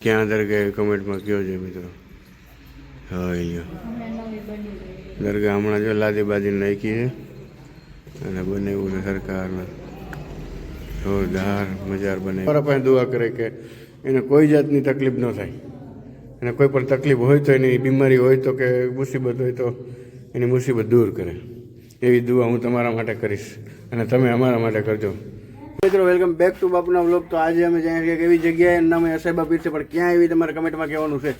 ક્યાં દરગાહ કમેન્ટમાં કયો છે મિત્રો? હા દરગાહ હમણાં જો લાદી બાજી નાખી છે અને બનાવ્યું છે સરકારના જોરદાર મજાર બને મારા પાસે દુઆ કરે કે એને કોઈ જાતની તકલીફ ન થાય. અને કોઈ પણ તકલીફ હોય તો એની બીમારી હોય તો કે મુસીબત હોય તો એની મુસીબત દૂર કરે. એવી દુઆ હું તમારા માટે કરીશ અને તમે અમારા માટે કરજો. મિત્રો વેલકમ બેક ટુ બાપુના વ્લોગ તો આજે અમે જાય કે એવી જગ્યાએ નામ અસાઈબા પીર છે પણ ક્યાં એવી તમારે કમેન્ટમાં કહેવાનું છે?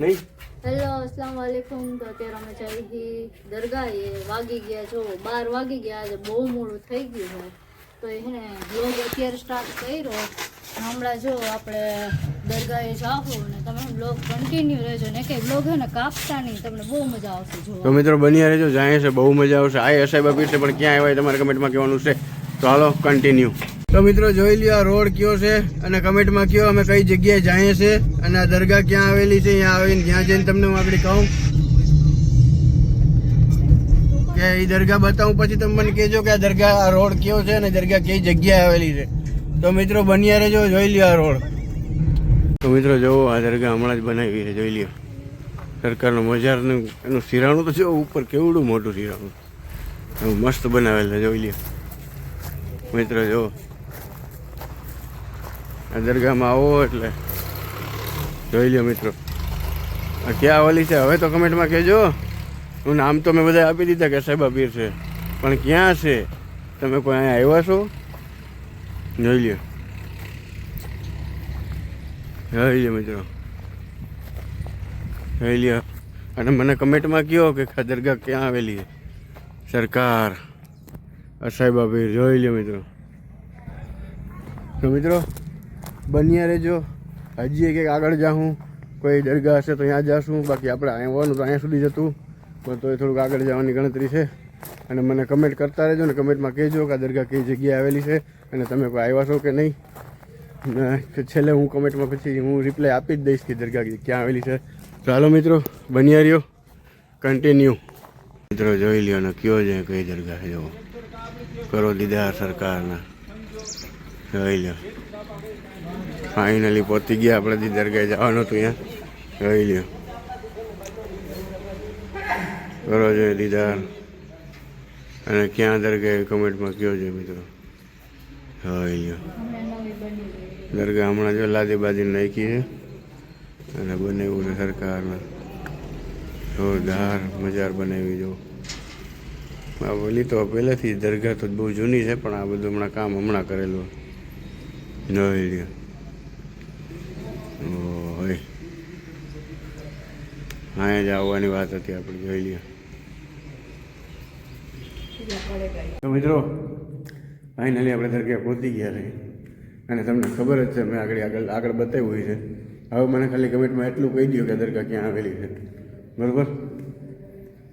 નહીં? હેલો અસલામ વાલેકુમ તો અત્યારે અમે જઈ દરગાહે. વાગી ગયા જો બાર વાગી ગયા. આજે બહુ મોડું થઈ ગયું છે. તો એને વ્લોગ અત્યારે સ્ટાર્ટ કર્યો. હમણાં જો આપણે દરગાહે જાઓ ને તમે બ્લોગ કન્ટિન્યુ રહેજો. ને કે બ્લોગ હે ને કાપતા નહીં તમને બહુ મજા આવશે તો જોવા મિત્રો બન્યા રહેજો જાય છે બહુ મજા આવશે. આ અસાઈબા પીર છે પણ ક્યાં આવ્યા તમારે કમેન્ટમાં કહેવાનું છે? તો હાલો કન્ટિન્યુ તો મિત્રો જોઈ લ્યો આ રોડ કયો છે અને કમેન્ટમાં કયો અમે કઈ જગ્યાએ જઈએ છે અને આ દરગાહ ક્યાં આવેલી છે, અહીંયા આવીને ત્યાં જઈને તમને હું આપણે કહું. કે એ દરગાહ બતાવું, પછી તમે મને કહેજો કે આ દરગાહ, આ રોડ કયો છે અને દરગાહ કઈ જગ્યાએ આવેલી છે. તો મિત્રો બન્યા રહેજો, જોઈ લ્યો આ રોડ. તો મિત્રો જોવો આ દરગાહ હમણાં જ બનાવી છે, જોઈ લ્યો. સરકારનું મજારનું એનું સિરાણું તો જો ઉપર કેવડું મોટું એવું મસ્ત બનાવેલ છે, જોઈ લ્યો. મિત્રો જો આ દરગાહમાં આવો એટલે જોઈ લ્યો મિત્રો. ક્યાં આવેલી છે? હવે તો કમેન્ટમાં કહેજો. હું નામ તો મેં બધા આપી દીધા કે સાહેબ અબીર છે. પણ ક્યાં છે? તમે કોઈ અહીંયા આવ્યા છો? જોઈ લ્યો. જોઈ લ્યો મિત્રો. જોઈ લ્યો. અને મને કમેન્ટમાં કહો કે દરગાહ ક્યાં આવેલી છે? સરકાર. અસાઈબા અબીર જોઈ લ્યો મિત્રો. તો મિત્રો બન્યા રહેજો. હજી એક આગળ જાઉં કોઈ દરગાહ હશે તો ત્યાં જશું. બાકી આપણે અહીંયા હોવાનું તો અહીંયા સુધી જતું. પણ તોય થોડુંક આગળ જવાની ગણતરી છે. અને મને કમેન્ટ કરતા રહેજો ને કમેન્ટમાં કહેજો કે આ દરગાહ કઈ જગ્યાએ આવેલી છે અને તમે કોઈ આવ્યા છો કે નહીં. છેલ્લે હું કમેન્ટમાં પછી હું રિપ્લાય આપી જ દઈશ કે દરગાહ ક્યાં આવેલી છે. ચાલો મિત્રો, બન્યા રહ્યો. કન્ટિન્યુ મિત્રો જોઈ લ્યો ને કયો છે, કઈ દરગાહ જવો કરો દીદાર સરકારના. જોઈ લ્યો. ફાઇનલી પહોંચી ગયા આપણે જે દરગાહ જવાનું હતું ત્યાં રહી લ્યો. કરો જોઈએ દીદાર. અને ક્યાં દરગાહ કમેન્ટમાં કયો છે મિત્રો? રહી લ્યો. દરગાહ હમણાં જો લાદી બાજી નાખી છે. અને બનાવ્યું છે સરકારમાં. જોરદાર મજાર બનાવી જો આ ઓલી તો પહેલેથી દરગાહ તો બહુ જૂની છે, પણ આ બધું હમણાં કામ હમણાં કરેલું. જોઈ લ્યો ઓય અહીંયા જ આવવાની વાત હતી આપણે જોઈ લઈએ તો મિત્રો ફાઇનલી આપણે દરગાહ પહોંચી ગયા છે. અને તમને ખબર જ છે, મેં આગળ આગળ આગળ બતાવ્યું છે. હવે મને ખાલી કમેન્ટમાં એટલું કહી દો કે દરગાહ ક્યાં આવેલી છે. બરાબર?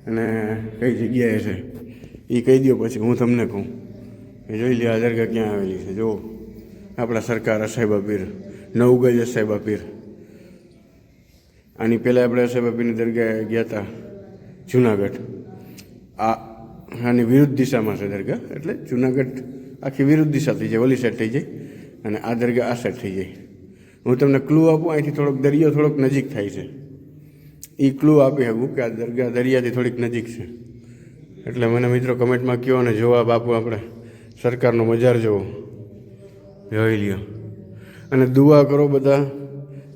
અને કઈ જગ્યાએ છે? એ કહી દો પછી હું તમને કહું. એ જોઈ લે આ દરગાહ ક્યાં આવેલી છે. જુઓ. આપણા સરકાર અસાઈબા પીર નવગજ અસાઈબા પીર આની પહેલાં આપણે અસાઈબા પીરની દરગાહ ગયા હતા જુનાગઢ. આ આની વિરુદ્ધ દિશામાં છે દરગાહ, એટલે જુનાગઢ આખી વિરુદ્ધ દિશા થઈ જાય, ઓલી સાઈડ થઈ જાય અને આ દરગાહ આ સાઈડ થઈ જાય. હું તમને ક્લુ આપું, અહીંથી થોડોક દરિયો થોડોક નજીક થાય છે. એ ક્લુ આપી શકું કે આ દરગાહ દરિયાથી થોડીક નજીક છે. એટલે મને મિત્રો કમેન્ટમાં કહો અને જવાબ આપો આપણે. સરકારનો મજાર જોવો. જોઈ લ્યો. અને દુઆ કરો બધા.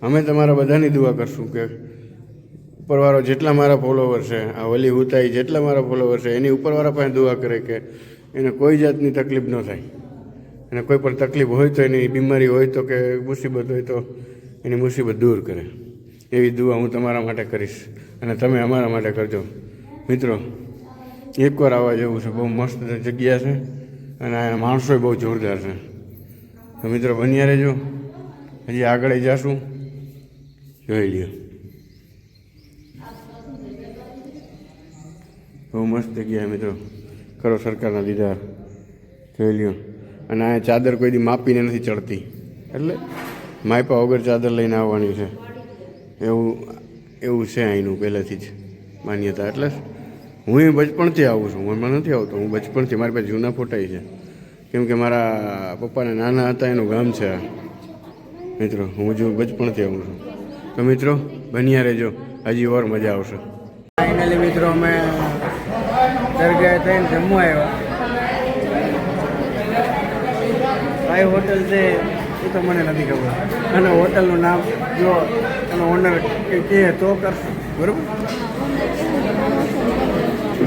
અમે તમારા બધાની દુઆ કરશું કે ઉપરવાળો જેટલા મારા ફોલોવર છે, આ વલી હુતાઈ જેટલા મારા ફોલોવર છે, એની ઉપરવાળા પાસે દુઆ કરે કે એને કોઈ જાતની તકલીફ ન થાય. અને કોઈ પણ તકલીફ હોય તો એની બીમારી હોય તો કે મુસીબત હોય તો એની મુસીબત દૂર કરે. એવી દુઆ હું તમારા માટે કરીશ અને તમે અમારા માટે કરજો. મિત્રો, એકવાર આવવા જેવું છે, બહુ મસ્ત જગ્યા છે અને આ માણસોય બહુ જોરદાર છે. તો મિત્રો, બન્યા રહેજો. હજી આગળ જાશું. જોઈ લ્યો. બહુ મસ્ત જગ્યા મિત્રો. કરો સરકારના દીધા જોઈ લ્યો. અને આ ચાદર કોઈ દી માપીને નથી ચડતી. એટલે માયપા વગર ચાદર લઈને આવવાની છે. એવું એવું છે અહીંનું પહેલેથી જ માન્યતા. એટલે હું એ બચપણથી આવું છું. હું નથી આવતો. હું બચપણથી, મારી પાસે જૂના ફોટાઈ છે. કેમ કે મારા પપ્પાને નાના હતા, એનું ગામ છે મિત્રો, હું જો બચપણથી આવું છું. તો મિત્રો બન્યા રહેજો. હજી ઓર મજા આવશે. ફાઇનલી મિત્રો અમે દરગાહ થઈને જમવા આવ્યા. કઈ હોટલ છે એ તો મને નથી ખબર. અને હોટલનું નામ જો એનો ઓનર કે કહે તો કરશે. બરોબર?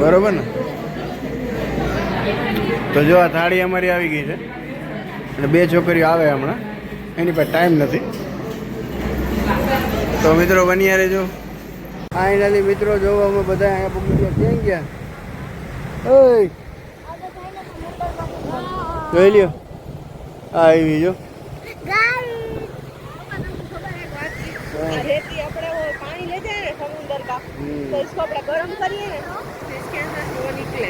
બરોબર ને? તો જો આ થાળી અમારી આવી ગઈ છે. અને બે છોકરીઓ આવે હમણાં. એની પાસે ટાઈમ નથી. તો મિત્રો બની રહેજો ફાઇનલી મિત્રો જો અમે બધા અહીંયા પગી ગયા ક્યાં ગયા ઓય જોઈ લ્યો આ આવી જો रेती अपने वो पानी ले जाए ना समुंदर का तो इसको अपने गर्म करिए ना तो इसके अंदर से वो निकले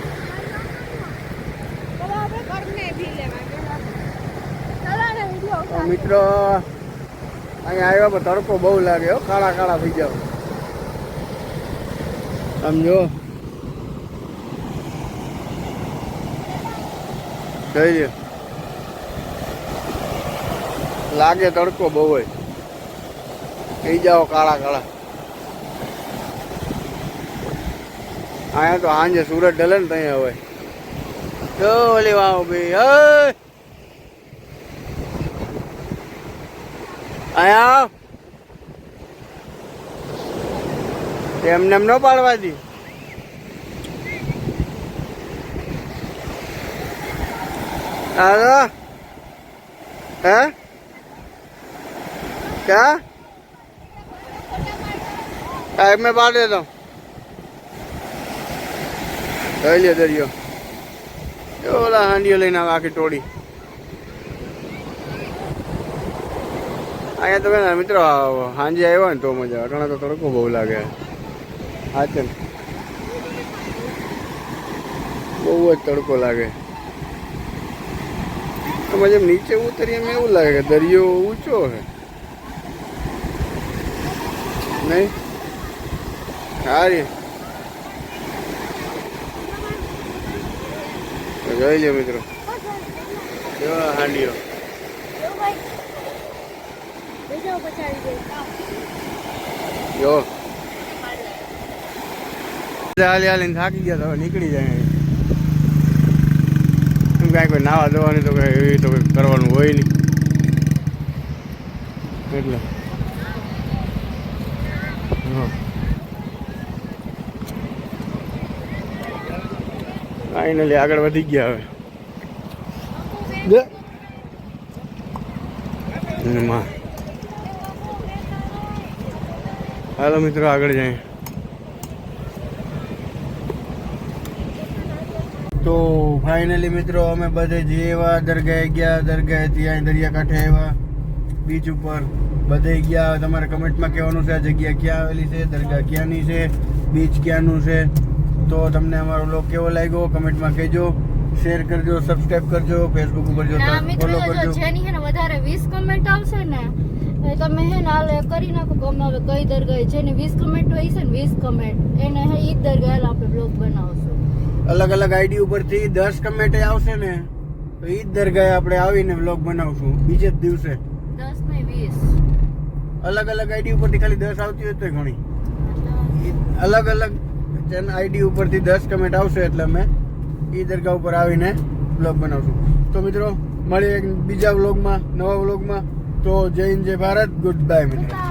तो वो अपने करने भी लेवा चला रे वीडियो તો મિત્રો અહીંયા આવ્યા તડકો બહુ લાગે કાળા કાળા થઈ જાવ આમ જો. જોઈ લાગે તડકો બહુ હોય. થઈ જાઓ કાળા કાળા. અહીંયા તો સાંજે સુરત ઢલે ને ત્યાં હોય. જો ઓલી વાવ ભાઈ, હે! અહીંયા એમને એમ ન પાડવા દી. હા હે? ક્યા? સાહેબ મેં પાડી દઉં લઈ લે દરિયો. ઓલા હાંડીઓ લઈને આવે આખી ટોળી. અહીંયા તમે ને મિત્રો સાંજે આવ્યો ને તો મજા ઘણા તો તડકો બહુ લાગે. હા ને બહુ જ તડકો લાગે. તમે જેમ નીચે ઉતરીએ એમ એવું લાગે કે દરિયો ઊંચો છે નહીં? સારી જોઈ લો મિત્રો. હાંડીઓ. જો. હાલી હાલીને થાકી ગયા તો નીકળી જાય. એમ કાંઈ કોઈ નાવા ધોવાની તો કંઈ એવી તો કંઈ કરવાનું હોય નહીં. એટલે. ફાઇનલી આગળ વધી ગયા હવે. માં હાલો મિત્રો આગળ જાય તો ફાઇનલી મિત્રો અમે બધે જે એવા દરગાહે ગયા દરગાહે ત્યાં દરિયાકાંઠે આવ્યા. બીચ ઉપર બધે ગયા. તમારે કમેન્ટમાં કહેવાનું છે આ જગ્યા ક્યાં આવેલી છે દરગાહ ક્યાંની છે બીચ ક્યાંનું છે. તો તમને અમારો બ્લોગ કેવો લાગ્યો કમેન્ટમાં કહેજો. શેર કરજો સબસ્ક્રાઇબ કરજો ફેસબુક ઉપર જો ફોલો કરજો. જેની વધારે 20 કમેન્ટ આવશે ને એ તમે હે ને હાલે કરી નાખો ગમે હવે કઈ દરગાહ જેની 20 કમેન્ટ હોય છે ને વીસ કમેન્ટ એને હે ઈ દરગાહ હાલ આપણે બ્લોગ બનાવશું. અલગ અલગ આઈડી ઉપરથી દસ કમેન્ટ આવશે ને તો ઈદ દરગાહે આપણે આવીને વ્લોગ બનાવશું. બીજે જ દિવસે. દસ ને વીસ. અલગ અલગ આઈડી ઉપરથી ખાલી દસ આવતી હોય તો ઘણી. અલગ અલગ ચેનલ આઈડી ઉપરથી દસ કમેન્ટ આવશે એટલે અમે એ દરગાહ ઉપર આવીને બ્લોગ બનાવશું. તો મિત્રો મળીએ બીજા વ્લોગમાં નવા વ્લોગમાં તો જય હિન્દ જય ભારત ગુડ બાય મિત્રો